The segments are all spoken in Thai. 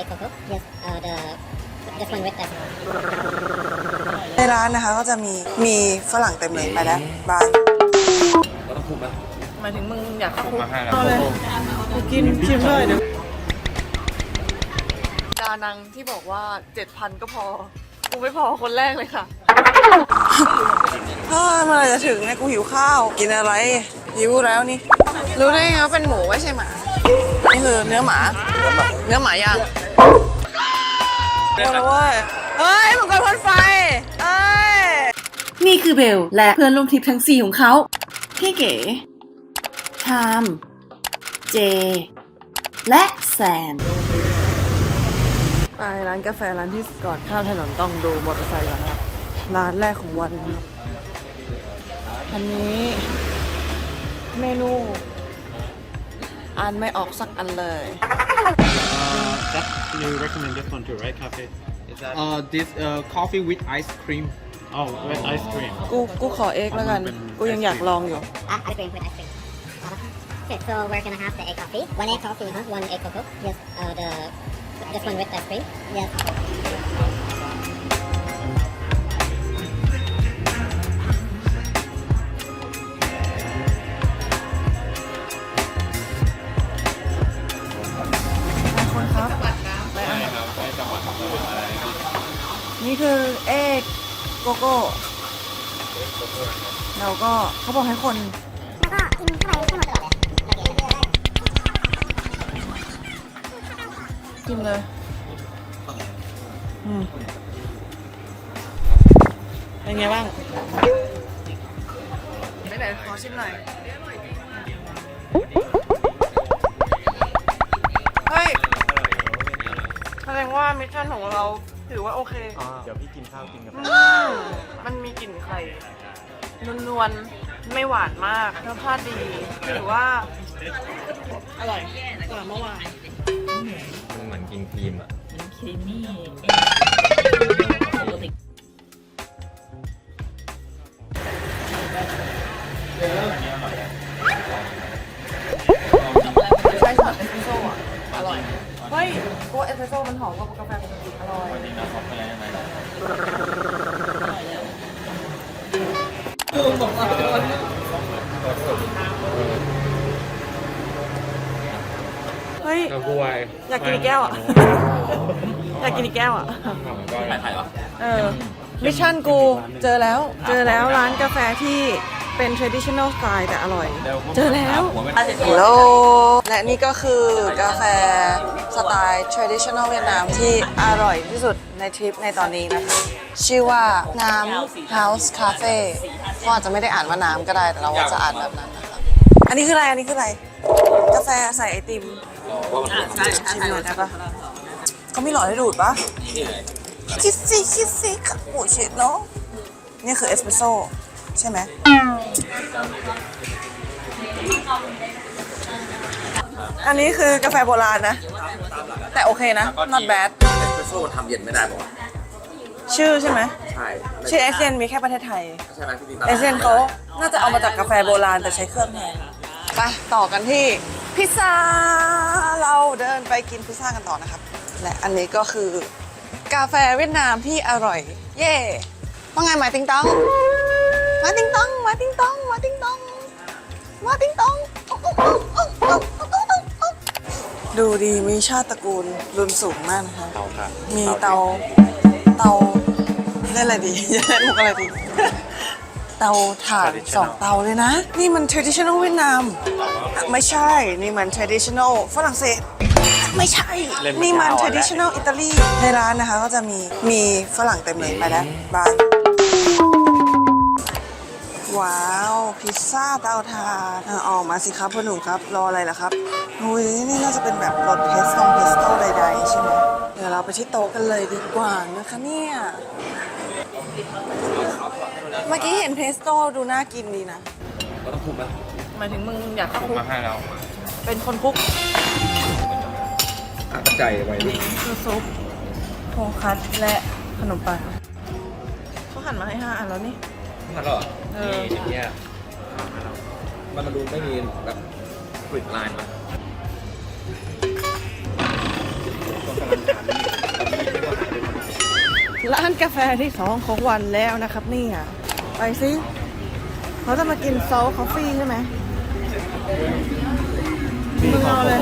egg cocoa. Yes, uh, the this one with that. ในร้านนะคะก็จะมีมีฝรั่งเต็มเลยไปแล้วบายเราต้องคุมไหมหมายถึงมึงอยากคุมมาให้แล้วเอาเลยกินชิมเลยเดี๋ยวจานังที่บอกว่าเจ็ดพันก็พอ กูไม่พอคนแรกเลยค่ะเฮ้ยเมื่อไหรจะถึงเนี่ยกูหิวข้าว กินอะไรหิวแล้วนี่ รู้ได้ไงว่าเป็นหมูไม่ใช่หมา นี่คือเนื้อหมา เนื้อหมาย่างโอ้โหเว้ยเฮ้ยมังกรพ่นไฟเอ้ย นี่คือเบลและเพื่อนร่วมทริปทั้ง 4 ของเขา พี่เก๋ไทามเจ และแซมไปร้านกาแฟร้านที่ก่อนข้ามถนนต้องดูมอเตอร์ไซค์ก่อนนะครับร้านแรกของวันครับอันนี้เมนู อ่านไม่ออกสักอันเลย Uh, that you recommend this one too, right? Cafe. Uh, this uh, coffee with ice cream. Oh, with ice cream. กูกูขอเอกแล้วกัน กูยังอยากลองอยู่ Uh, ice cream with ice cream. Okay, so we're gonna have the egg coffee. One egg coffee, huh? One egg cocoa. Yes, uh, the this one with ice cream. Yes. นี่คือเอกโกโก้เราก็เขาบอกให้คนแล้วก็กินเข้าไปให้หมดตลอดเลยกินเลยอืมเป็นไงบ้างไหนๆขอชิมหน่อยเฮ้ยแสดงว่ามิชชั่นของเรา ถือว่าโอเคเดี๋ยวพี่กินข้าวกินกับมันมีกลิ่นไข่นวลๆ ไม่หวานมากรสชาติดีถือว่าอร่อยกว่าเมื่อวานมันเหมือนกินครีมอะใยเรากล้วยอยากกินอีกแก้วอะ อยากกินอีกแก้วอะ ถ่ายถ่ายเหรอเออ มิชชั่นกู เจอแล้ว เจอแล้วร้านกาแฟที่เป็น traditional style แต่อร่อย เจอแล้วฮัลโหลและนี่ก็คือกาแฟสไตล์ traditional เวียดนามที่อร่อยที่สุดในทริปในตอนนี้นะคะ ชื่อว่าน้ำ House Cafe ก็อาจจะไม่ได้อ่านว่าน้ำก็ได้แต่เราก็จะอ่านแบบนั้นนะคะ อันนี้คืออะไร อันนี้คืออะไร กาแฟใส่ไอติม ชิมหน่อยได้ปะเขาไมีหลอดให้ดูดปะคิดสิคิดสิค่ะโอ้ชิเนาะนี่คือเอสเปรสโซ่ใช่ไหมอันนี้คือกาแฟโบราณนะ แต่โอเคนะ not bad เอสเปรสโซ่ทำเย็นไม่ได้บอกชื่อใช่ไหมใช่ชื่อเอเซียนมีแค่ประเทศไทยใช่ไหมพี่ดินเอเซียนเขาน่าจะเอามาจากกาแฟโบราณแต่ใช้เครื่องแทนไปต่อกันที่ พิซซ่า เราเดินไปกินพิซซ่ากันต่อนะครับ และอันนี้ก็คือกาแฟเวียดนามที่อร่อย เย่ว่าไงหมายติงต้องมาติงต้องมาติงต้องมาติงต้องมาติงต้อง ดูดีมีชาติตระกูลรุนสูงมากนะคะรับมีเตาเตาเล่นอะไรดีเล่นมุกอะไรดี เตาถ่านสองเตาเลยนะ นี่มัน traditional เวียดนาม ไม่ใช่ นี่มัน traditional ฝรั่งเศส ไม่ใช่นี่มัน traditional อิตาลี ในร้านนะคะก็จะมี มีฝรั่งเต็มเลยไปแล้วบายว้าว พิซซ่าเตาถ่านอะออกมาสิครับพ่อหนุ่มครับ รออะไรล่ะครับอุ้ยนี่น่าจะเป็นแบบรสเพสโต้เพสโต้ใดๆ ใช่ไหมเดี๋ยวเราไปที่โต๊ะกันเลยดีกว่านะคะเนี่ย เมื่อกี้เห็นเพสโต้ดูน่ากินดีนะเราต้องคุมไหมหมายถึงมึงอยากเข้าคุมคุกมาให้แล้วเป็นคนคุกตั้งใจไว้ดิคือซุปโทคัสและขนมปังเขาหั่นมาให้ห้าอันแล้วนี่นั่นเหรอเออนี่อย่างเงี้ยมันมาดูไม่มีแบบกริดลายมากาแฟที่สองของวันแล้วนะครับเนี่ย ไปสิเขาจะมากินโซลคอฟฟี่ใช่ไหมมึงเอาเลย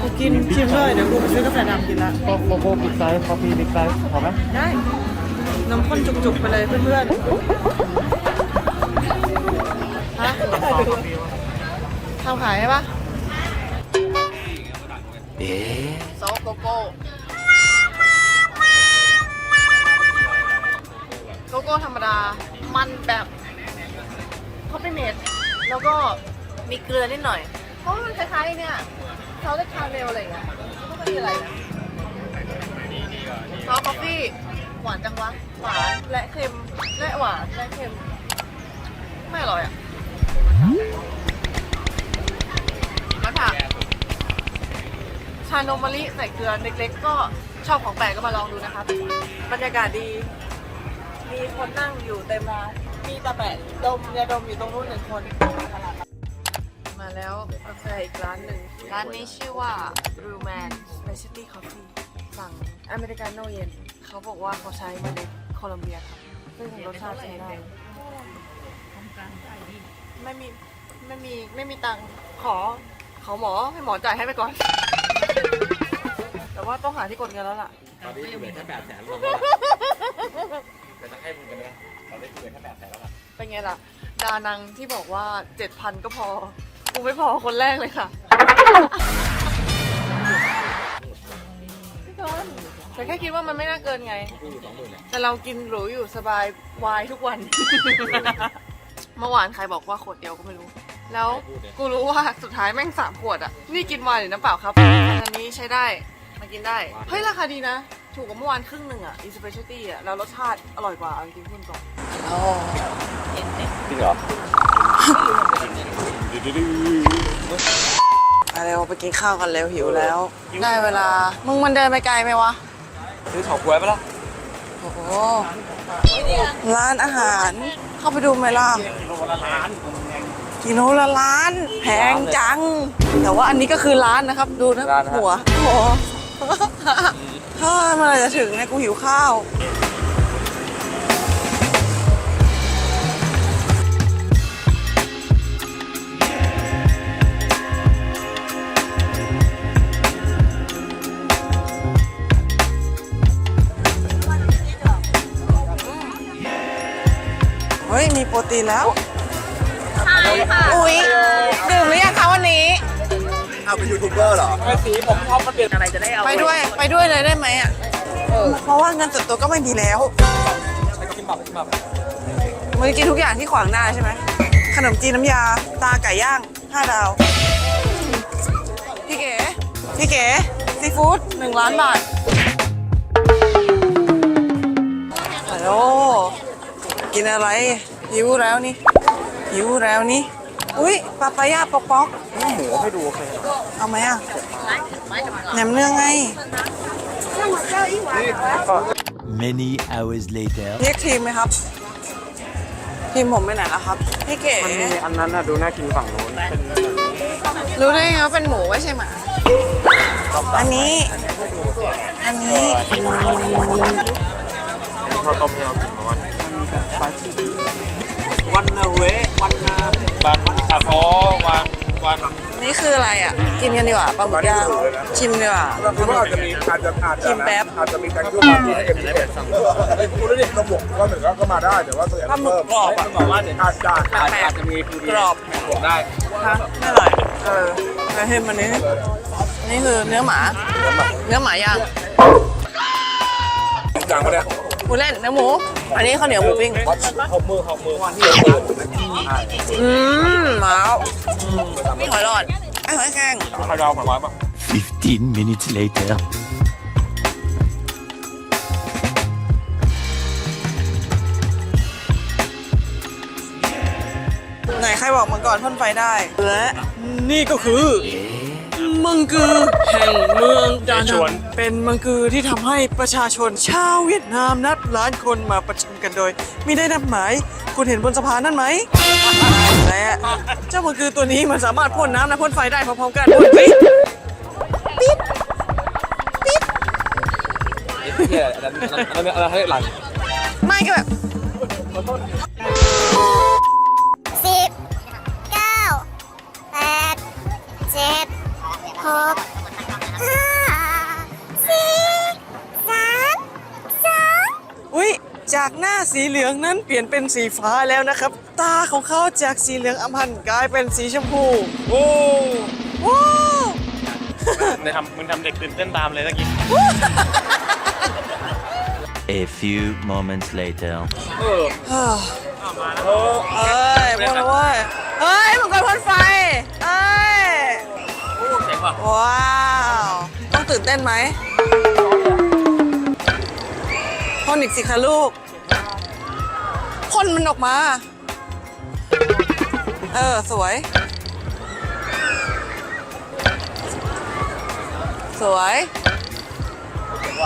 กูกินชิมเลยเดี๋ยวกูไปซื้อกาแฟดำกินละโกโก้บิ๊กไซส์คอฟฟี่บิ๊กไซส์พอไหมได้น้ำข้นจุกๆไปเลยเพื่อนๆฮะทำขายใช่ปะเอ๊ซอสโกโก้ โกโก้ธรรมดา มันแบบคอฟฟี่เมดแล้วก็มีเกลือนิดหน่อย เพราะว่ามันคล้ายๆเนี่ยเขาเรียกคาราเมลอะไรอย่างเงี้ยก็ไม่มีอะไรนะซอสคอฟฟี่หวานจังวะ หวานและเค็มและหวานและเค็ม ไม่อร่อยอะแล้วค่ะชานมมะลิใส่เกลือเล็กๆ ก็ชอบของแปลกก็มาลองดูนะครับบรรยากาศดี มีคนนั่งอยู่เต็มร้านมีตาแปะดมยาดมอยู่ตรงนู้นหนึ่งคน มาแล้วกาแฟอีกร้านหนึ่ง ร้านนี้ชื่อว่า Brew Man Specialty Coffee สั่งอเมริกาโน่เย็น เขาบอกว่าเขาใช้เมล็ดโคลัมเบียครับซึ่งรสชาติใช้ได้ไม่มี ไม่มี ไม่มีตังค์ขอ ขอหมอให้หมอจ่ายให้ไปก่อน แต่ว่าต้องหาที่กดเงินแล้วล่ะ ตอนนี้เหลือแค่แปดแสนลงแต่จะ ให้มึงกันนะตอนนี้เหลือแค่แปดแสนแล้วล่ะเป็นไงล่ะ ดานังที่บอกว่าเจ็ดพันก็พอ กูไม่พอคนแรกเลยค่ะพี่ต้นแต่แค่คิดว่ามันไม่น่าเกินไง กูอยู่สองหมื่นเนี่ยแต่เรากินหรูอยู่สบายวายทุกวัน เมื่อวานใครบอกว่าขวดเดียวก็ไม่รู้ แล้วกูรู้ว่าสุดท้ายแม่งสามขวดอะ นี่กินวายหรือน้ำเปล่าครับอันนี้ใช้ได้มากินได้ เฮ้ยราคาดีนะ ถูกกว่าเมื่อวานครึ่งหนึ่งอะอีสเปเชียลตี้อะแล้วรสชาติอร่อยกว่าเอาจริงๆพูดตรงจริงเหรอมาเร็วไปกินข้าวกันเร็วหิวแล้ว ได้เวลา มึงมันเดินไปไกลไหมวะ ซื้อเฉาก๊วยไปละโอ้โหร้านอาหาร เข้าไปดูไหมล่ะกิโลละล้านกิโลละล้านแพงจัง แต่ว่าอันนี้ก็คือร้านนะครับ ดูนะหัวโอ้โห เฮ้ยเมื่อไหรจะถึงเนี่ยกูหิวข้าว เฮ้ย มีโปรตีนแล้ว เอาเป็นยูทูบเบอร์เหรอไอ้สีผมชอบมันเป็นอะไรจะได้เอาไปด้วยไปด้วยเลยได้ไหมอะเพราะว่าเงินส่วนตัวก็ไม่มีแล้วไปกินบับกินบับมึงกินทุกอย่างที่ขวางหน้าใช่ไหมขนมจีนน้ำยา ตาไก่ย่างห้าดาว พี่เก๋พี่เก๋ซีฟู้ดหนึ่งล้านบาทฮัลโหลกินอะไรหิวแล้วนี่หิวแล้วนี่ อุ้ยปาปายาปอกปอกหมูให้ดูโอเค เอาไหมอะแหนมเนืองไง Many hours later. เรียกทีมไหมครับ ทีมผมไปไหนแล้วครับ พี่เก๋มันมีอันนั้นอะดูน่ากินฝั่งโน้นเป็นรู้ได้ไงว่าเป็นหมูไม่ใช่หมา อันนี้ อันนี้ข้าวต้มที่เรากินมาวันวันนาเววันนาวันอะอ๋อวัน วันนี่คืออะไรอะ กินกันดีกว่าปลาหมึกย่างชิมดีกว่าคือว่าอาจจะมีอาจจะอาจจะชิมแป๊บอาจจะมีการคิวมาที่ให้เอ็มพีเอสไอ้กูรู้ดิระบบก็หนึ่งก็มาได้แต่ว่าตัวปลาหมึกกรอบอะบอกว่าเดี๋ยวอาจจะแปลกอาจจะมีคือๆกรอบผมได้ฮะไม่อร่อยเออแต่เห็นมันนี้นี่คือเนื้อหมา เนื้อหมาย่าง อย่างก็ได้ กูเล่นเนื้อหมู อันนี้ข้าวเหนียวหมูปิ้งหกมือหกมือวันที่อืมมาแล้วนี่หอยหลอดไอ้หอยแครงเราเราหมายว่า15 minutes later. ไหนใครบอกมังกรพ่นไฟได้ และนี่ก็คือ มังกือแห่งเมืองดานังเป็นมังกือที่ทำให้ประชาชนชาวเวียดนามนับล้านคนมาประชุมกันโดยมิได้นัดหมาย คุณเห็นบนสะพานนั่นไหมและเจ้ามังกือตัวนี้มันสามารถพ่นน้ำและพ่นไฟได้พร้อมๆกันพ่นปิ๊ดเนี่ยอันนั้นอันนั้นอันนั้นอะไรหลัง ไม่ก็แบบ จากหน้าสีเหลืองนั้นเปลี่ยนเป็นสีฟ้าแล้วนะครับ ตาของเขาจากสีเหลืองอำพันธ์กลายเป็นสีชมพู โอ้ว้าวมึงทำมึงทำเด็กตื่นเต้นตามเลยเมื่อกี้ A few moments later. เออเฮ้ยเออเอ้ยพอแล้วเว้ยเฮ้ยมังกรพ่นไฟเอ้ยเจ๋งว่ะว้าว ต้องตื่นเต้นไหม พ่นอีกสิคะลูกพ่นมันออกมา เออ สวย สวย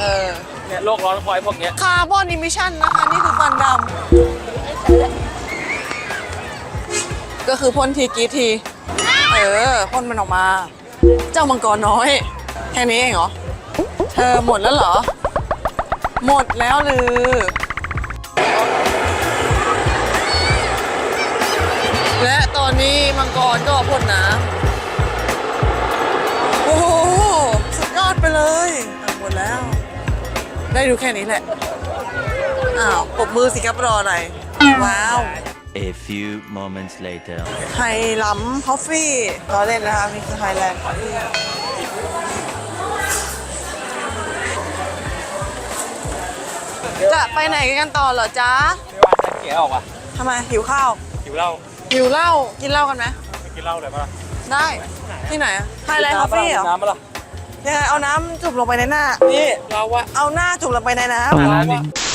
เออ เนี่ยโลกร้อนพอยพวกเนี้ย คาร์บอนอิมิชันนะคะ นี่คือควันดำก็คือพ่นทีกรีดที เออพ่นมันออกมา เจ้ามังกรน้อย แค่นี้เองเหรอ เธอหมดแล้วเหรอ หมดแล้วหรือ และตอนนี้มังกรก็พ่นน้ำโอ้โหสุดยอดไปเลยอะหมดแล้ว ได้ดูแค่นี้แหละ อ้าวปรบมือสิครับรออะไร ว้าว A few moments later. ไฮลัมคอฟฟี่เราเล่นนะคะนี่คือไฮแลนด์คอฟฟี่ จะไปไหนกันต่อเหรอจ๊ะไม่ว่าจะเก๋ออกว่ะทำไมหิวข้าวหิวเหล้าหิวเหล้ากินเหล้ากันไหมไม่กินเหล้าเลยป่ะได้ ที่ไหนไฮแลนด์คอฟฟี่เหรอน้ำปะล่ะยังไงเอาน้ำจุ่มลงไปในหน้านี่เราอะเอาหน้าจุ่มลงไปในน้ร้านนี้ Tomorrow.